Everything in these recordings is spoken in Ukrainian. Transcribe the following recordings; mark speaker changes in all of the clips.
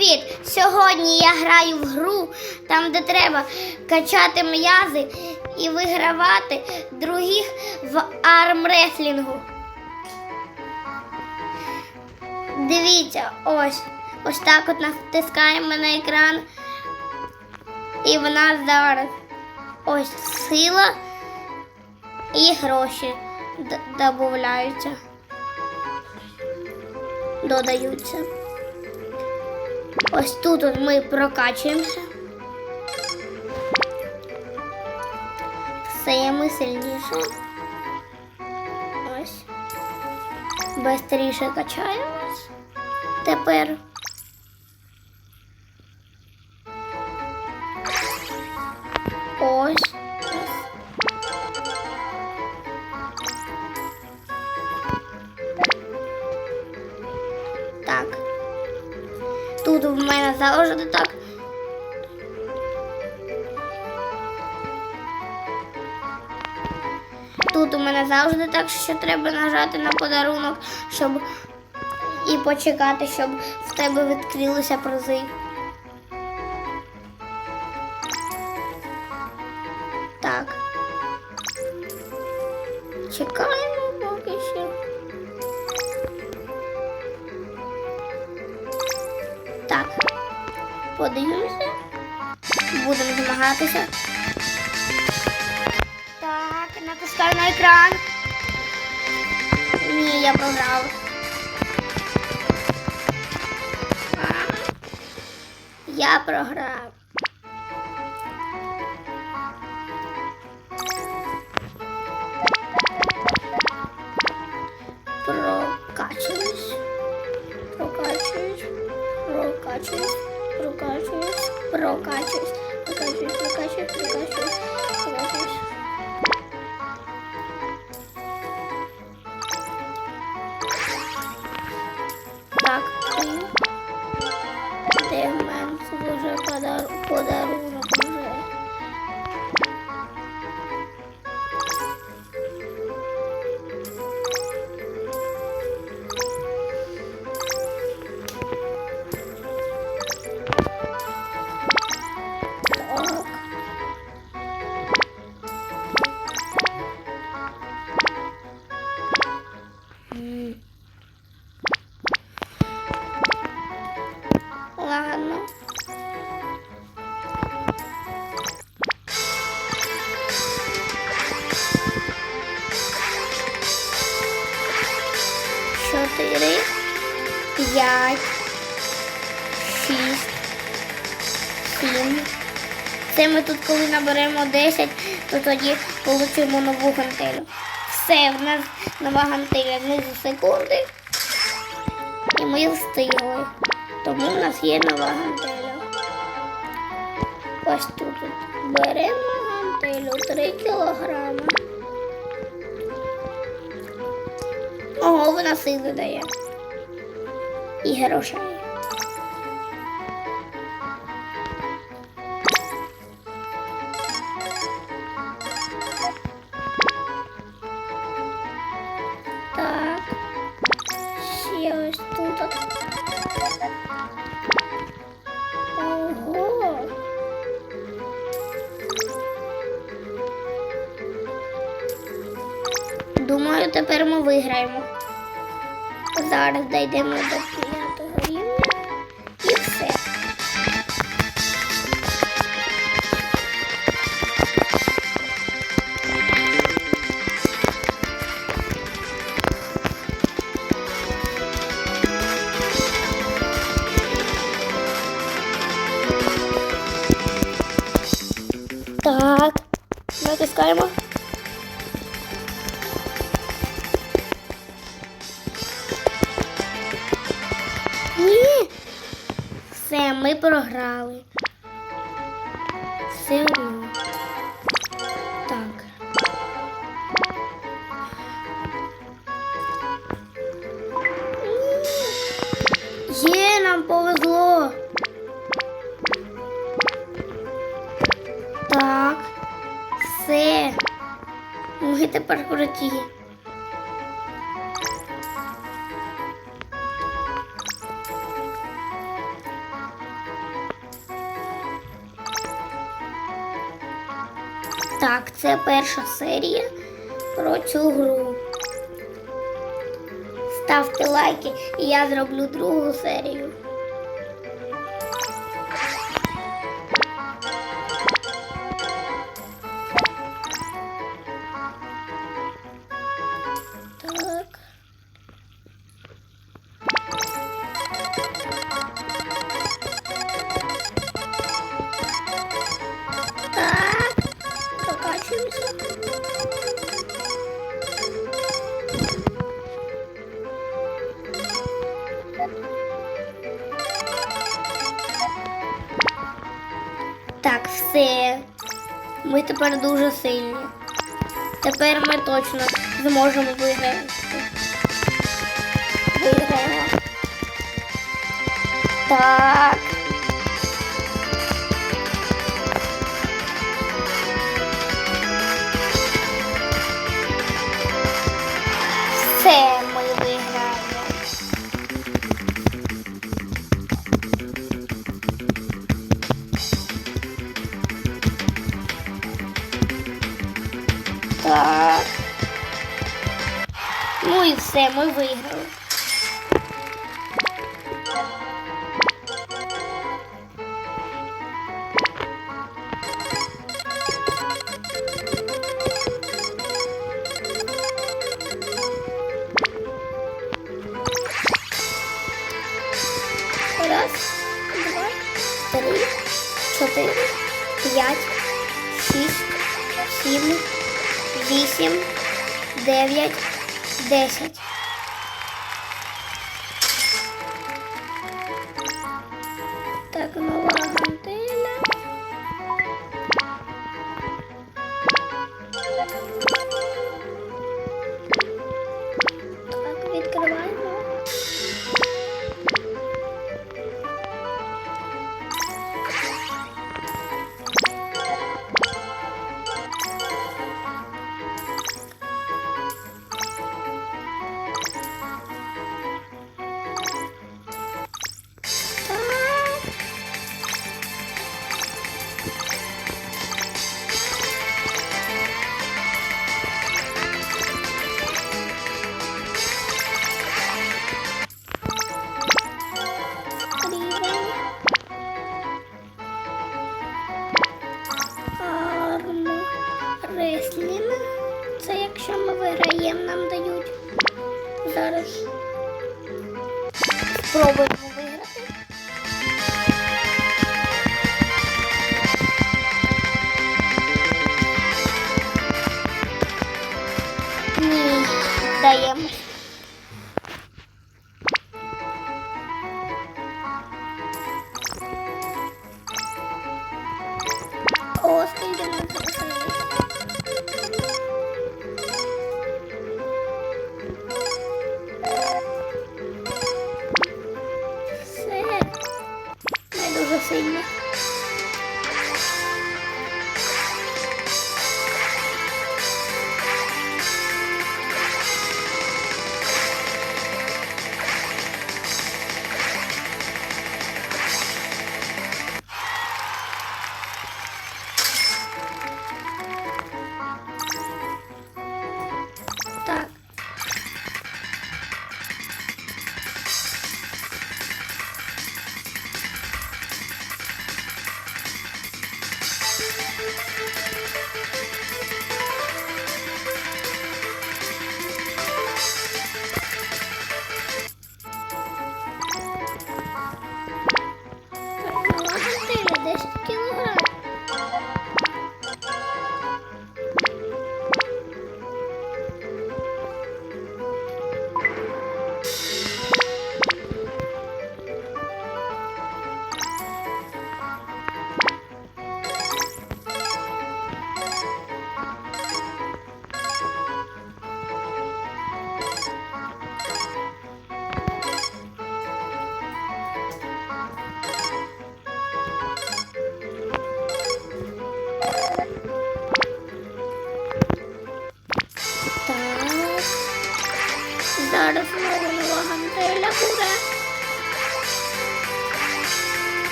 Speaker 1: привіт! Сьогодні я граю в гру, там де треба качати м'язи і вигравати других в армреслінгу. Дивіться, ось. Ось так от натискаємо на екран. І в нас зараз ось сила і гроші додаються. Додаються. Ось тут от ми прокачуємося. Все ми сильніше. Ось. Бистріше качаємось. Тепер. Ось. Завжди так. Тут у мене завжди так, що треба нажати на подарунок, щоб і почекати, щоб в тебе відкрилися призи. Будемо. Так, натискаю на екран. Ні, я програв. Я програв. Прокачуюсь. Прокачуюсь. Прокачуюсь. Прокачуюсь. Прокачуюсь. прокачиваешь, прокачиваешь, прокачиваешь, прокачиваешь. Так, и Дэймэн уже подарок. П'ять, шість, сім. Це ми тут, коли наберемо 10, то тоді отримаємо нову гантелю. Все, в нас нова гантеля знизу секунди. І ми встигли. Тому в нас є нова гантеля. Ось тут беремо гантелю 3 кілограми. Ого, вона сили дає. І грошей. Так. Ще ось тут. Ого. Думаю, тепер ми виграємо. Зараз дійдемо до натискаємо. Ні. Все, ми програли. Все одно. тепер. Так, це перша серія про цю гру. Ставте лайки і я зроблю другу серію. Все. Ми тепер дуже сильні. Тепер ми точно зможемо виграти. Виграємо. Так. І все, ми виграли. Раз, два, три, чотири, п'ять, шість, сім, вісім, дев'ять, 10. ми виграємо, нам дають. Зараз спробуємо виграти. Ні, даємо.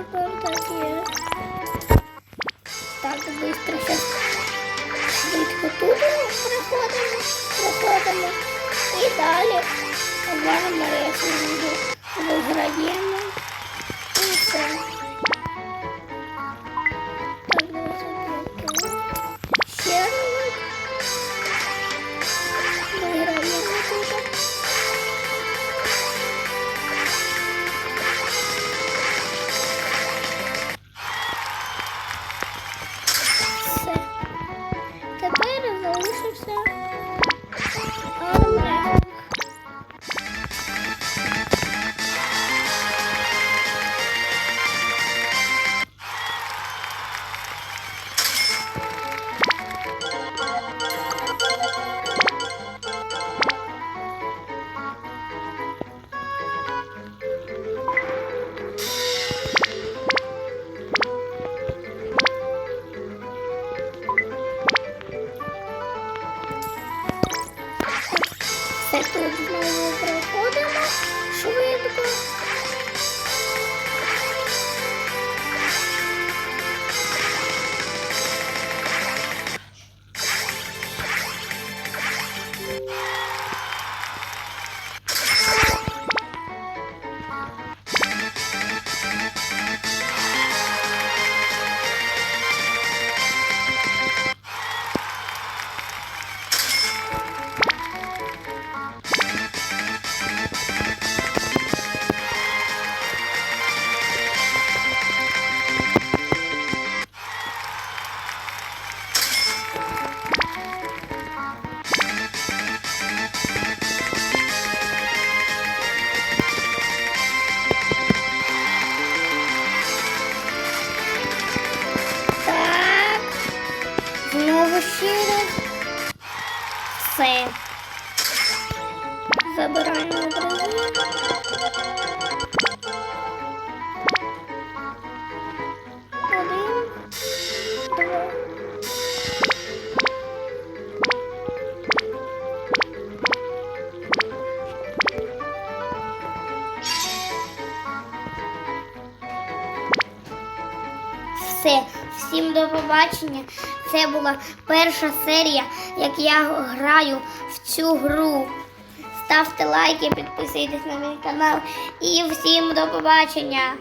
Speaker 1: Обличчя тепер таке. Так, швидко зараз швидко тут проходимо, проходимо. І далі оберемо ресурсу. Виграємо. Все тут знову проходимо швидко. Все. Забираємо два. Все, всім до побачення. Це була перша серія, як я граю в цю гру. Ставте лайки, підписуйтесь на мій канал і всім до побачення.